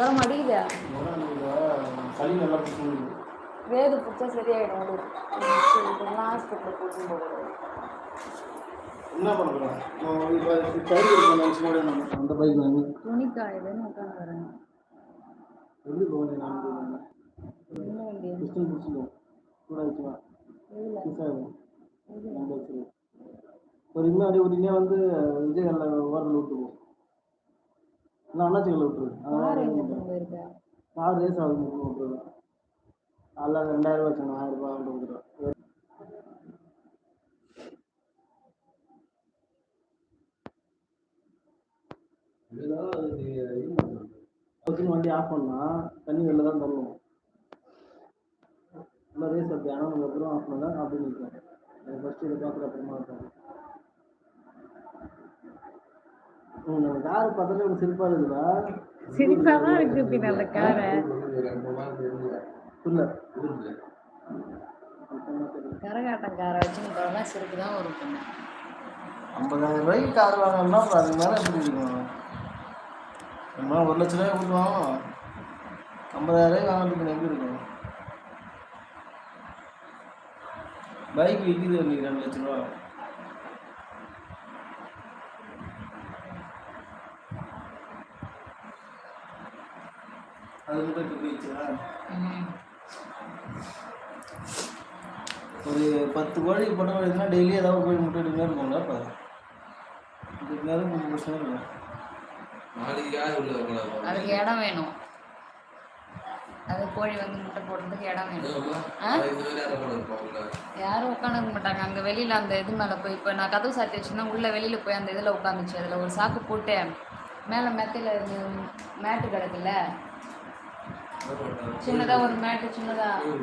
ஜுரம் அடிக்குதா. சளி நல்லா வேது பிடிச்சா சரியாயிடும் இதெல்லாம் ஹாஸ்பிட்டலில் கூட்டின்னு போகக்கூடாது என்ன பண்ண போகிறோம் இப்போ பைக் எடுக்கணும் நினச்சி கூட நம்ம அந்த பைக் வாங்கி துணி காயுதுன்னு உட்காந்து வரேன் எப்படி கிறிஸ்டின் பிடிச்சிடும் கூட கிறிஸ்டாகும் நம்ம வச்சுருவோம் ஒரு இன்னும் அப்படியே விட்டீங்கன்னா வந்து விஜய் ஓரத்தில் விட்டுருவோம். எங்கே அதனால் போயிருக்கா கார் ரேஸ் ஆகுது விட்டுருவேன் அதில் ரெண்டாயிரம் ரூபா வச்சுருங்க ஆயிரம் ரூபாய் வந்து கொடுத்துருவேன் வச்சுன்னு வண்டி ஆஃப் பண்ணா. தண்ணி வெளில தான் தள்ளணும் நல்லா ரேஸ் அப்படி. ஆனால் அப்புறம் ஆஃப் பண்ணா அப்படி நிற்கும் ஃபஸ்ட்டு இதை பார்த்துட்டு அப்புறமா இருக்கும் ம் நம்ம கார் பார்த்தாலே ஒரு சிரிப்பாக இருக்குதா? சிரிப்பா தான் இருக்கு பின்ன அந்த காரை. கரகாட்டம் காரை வச்சுன்னு போனா சிரிப்பு தான் பின்ன. ஐம்பதாயிரம் ரூபாய்க்கு கார் வாங்கணும்னா அப்புறம் அதுக்கு மேலே எப்படி இருக்கும் நம்ம ஒரு லட்ச ரூபாய் கொடுத்து வாங்கணும் ஐம்பதாயிரம் ரூபாய் வாங்குறதுக்கு எப்படி இருக்கும் பைக் விற்கிது ரெண்டு லட்ச ரூபா. அது மட்டும் இப்போ போயிடுச்சா ஒரு பத்து கோழி போட்ட கோழினா டெய்லி ஏதாவது கோழி முட்டை எடுக்கிற இருக்கும்ல இப்போ இதுக்கு கொஞ்சம் பிரச்சனை இல்லை நாளைக்கு யார் உள்ள வரக்கூடாது அதுக்கு இடம் வேணும். அது கோழி வந்து முட்டை போடுறதுக்கு இடம் வேணும். யாரும் உட்காந்துக்க மாட்டாங்க. அங்கே வெளியில் அந்த இது மேலே போய் இப்போ நான் கதவு சாத்தி வச்சுருந்தா உள்ளே வெளியில் போய் அந்த இதில் உட்காந்துச்சு. அதில் ஒரு சாக்கு போட்டு மேலே மெத்தையில் மேட்டு கிடக்குல்ல? சின்னதாக ஒரு மேட்டு சின்னதாக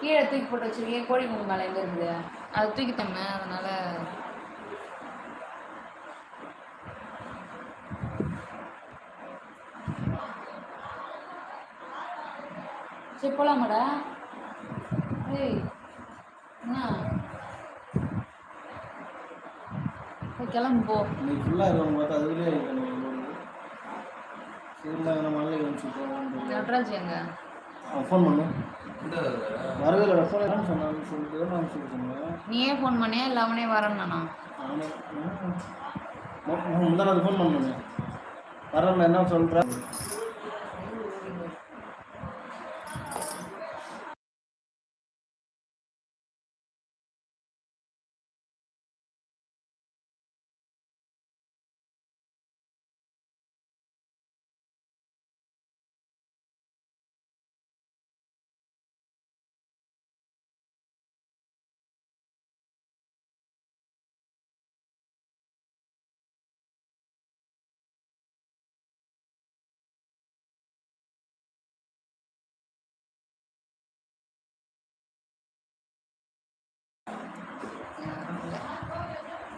கீழே தூக்கி போட்டு வச்சிருக்கேன் கோழி குண்டு மேலே எங்கே இருக்குது? அது தூக்கி தந்தேன் அதனால. சரி போலாமாடா. ஏய் என்ன? போய் கிளம்பு போ. இன்னைக்கு ஃபுல்லாக இருக்கவங்க பார்த்தா அதுலேயே நடராஜ் எங்க அவன் ஃபோன் பண்ணு. இந்த வரவே இல்லை ஃபோன் சொன்னான்னு சொல்லிட்டு நான் சொல்லிட்டு நீயே ஃபோன் பண்ணியா இல்லை அவனே வரேன்னா நானே. முந்தா நாள் ஃபோன் பண்ணேன் வரேன் என்ன சொல்கிறேன்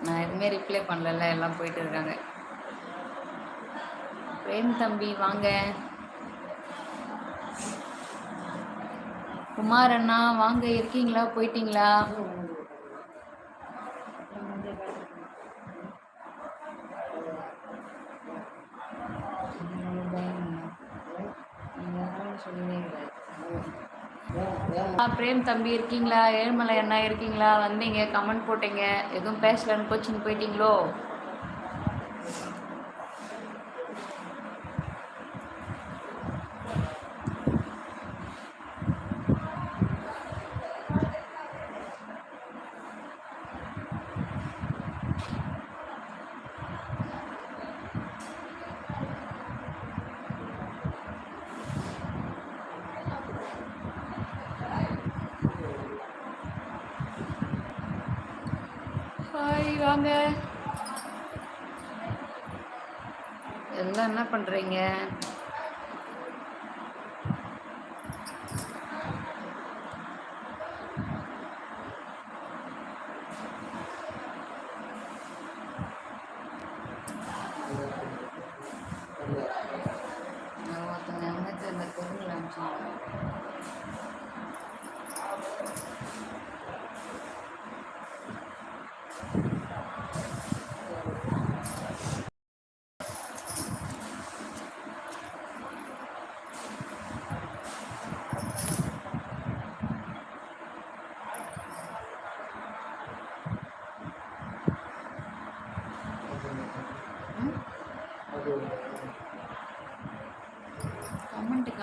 நான் எதுவுமே ரிப்ளை பண்ணல எல்லாம் போயிட்டு இருக்காங்க. பிரேம் தம்பி வாங்க. குமார் அண்ணா வாங்க. இருக்கீங்களா? போயிட்டீங்களா? பிரேம் தம்பி இருக்கீங்களா? ஏழுமலை அண்ணா இருக்கீங்களா? வந்தீங்க கமெண்ட் போட்டீங்க. எதுவும் பேசலன்னு கோச்சிங் போயிட்டீங்களோ? வாங்க எல்லாம் என்ன பண்றீங்க?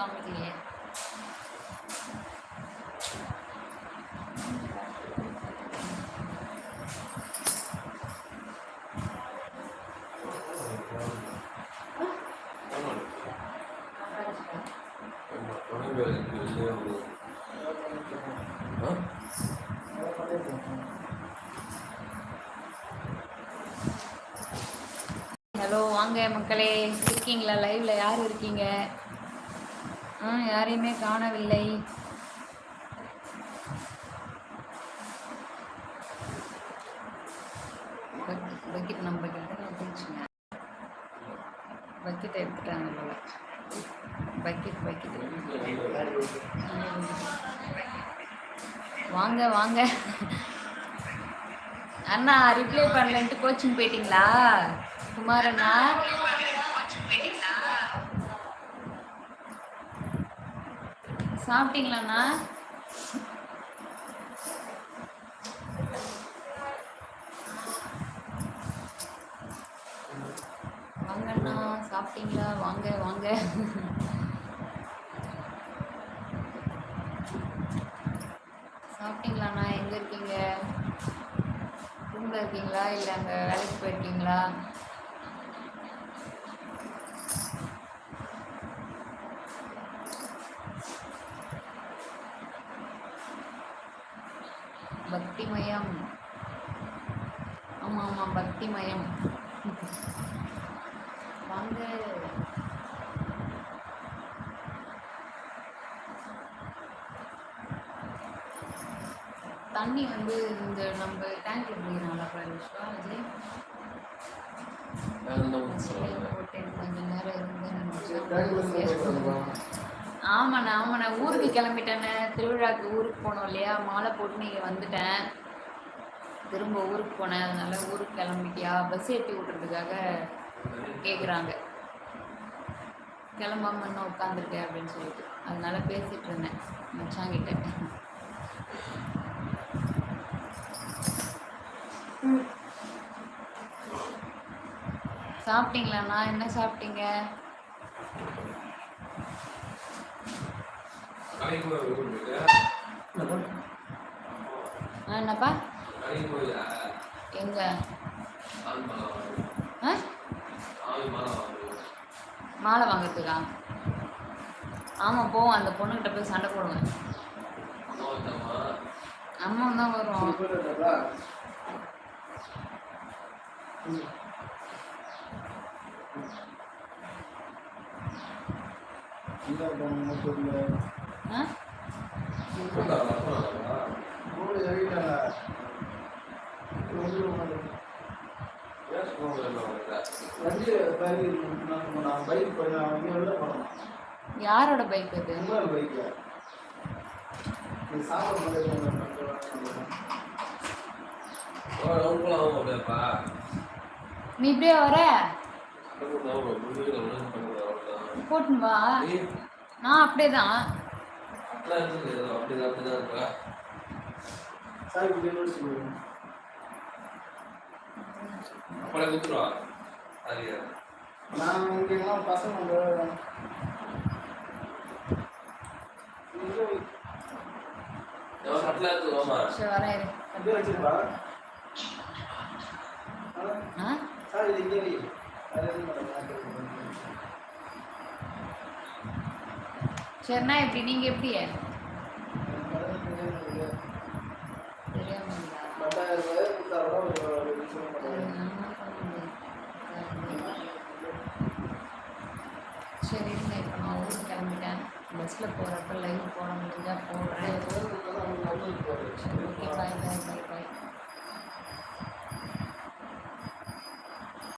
காமிக்கலையே ஹலோ வாங்க மக்களே. இருக்கீங்களா? லைவ்ல யார் இருக்கீங்க? யாரையுமே காணவில்லை. பக்கெட் பக்கெட் நம்ம கிட்ட தான் போயிடுச்சுங்க பக்கெட்டை எடுத்துட்டாங்க போல. Bucket bucket. வாங்க வாங்க. அண்ணா ரிப்ளை பண்ணலன்ட்டு கோச்சிங் போயிட்டீங்களா? குமார் அண்ணா. சாப்பிட்டீங்களாண்ணா? வாங்கண்ணா சாப்பிட்டீங்களா? வாங்க வாங்க. சாப்பிட்டீங்களாண்ணா? எங்கே இருக்கீங்க? ரூமில் இருக்கீங்களா? இல்லை அங்கே வேலைக்கு போயிருக்கீங்களா? பக்திமயம். ஆமாம் ஆமாம் பக்திமயம். வாங்க. தண்ணி வந்து இந்த நம்ம டேங்க்ல போயிடறாங்களா பிரவேஷ்வா அஜய் போட்டேன் கொஞ்ச நேரம் இருந்தேன் ஆமாண்ணா ஆமாண்ணா. ஊருக்கு கிளம்பிட்டேண்ணே. திருவிழாக்கு ஊருக்கு போனோம் இல்லையா? மாலை போட்டு நீங்கள் வந்துட்டேன். திரும்ப ஊருக்கு போனேன். அதனால ஊருக்கு கிளம்பிட்டியா? பஸ் ஏற்றி விட்றதுக்காக கேட்குறாங்க கிளம்பாம இன்னும் உட்காந்துருக்கேன் அப்படின்னு சொல்லிட்டு. அதனால பேசிகிட்டு இருந்தேன். மச்சாங்கிட்ட சாப்பிட்டீங்களாண்ணா? என்ன சாப்பிட்டீங்க? என்னப்பா எங்க ஆ மாலை வாங்குறதுக்கா ஆமாம் போவோம் அந்த பொண்ணுகிட்ட போய் சண்டை போடுவேன் அம்மா தான் வரும் ஆ யாரோட பைக் அது? நீ இப்படியே வர? போட்டுன்னு வா. நான் அப்படியே தான். சாய் இப்படி சொல்லுங்க நான் இங்கெல்லாம் பசங்க வந்து சரி வரேன் இரு. அப்படியே வச்சிருப்பா? ஆ? சார் இது இங்கே வை. வேற எதுவும் பண்ண சரிண்ணா எப்படி நீங்க எப்படி மாட்டேன். தெரியாம பத்தாயிரம் ரூபாய் கொடுத்தா கூட ஒரு ஒரு விஷயம் பண்ணுவேன். சரி இருங்க இப்போ நான் ஊருக்கு கிளம்பிட்டேன். பஸ்ஸில் போகிறப்ப லைவ் போட முடிஞ்சா போடுறேன். ஓகே பாய் பாய் பாய்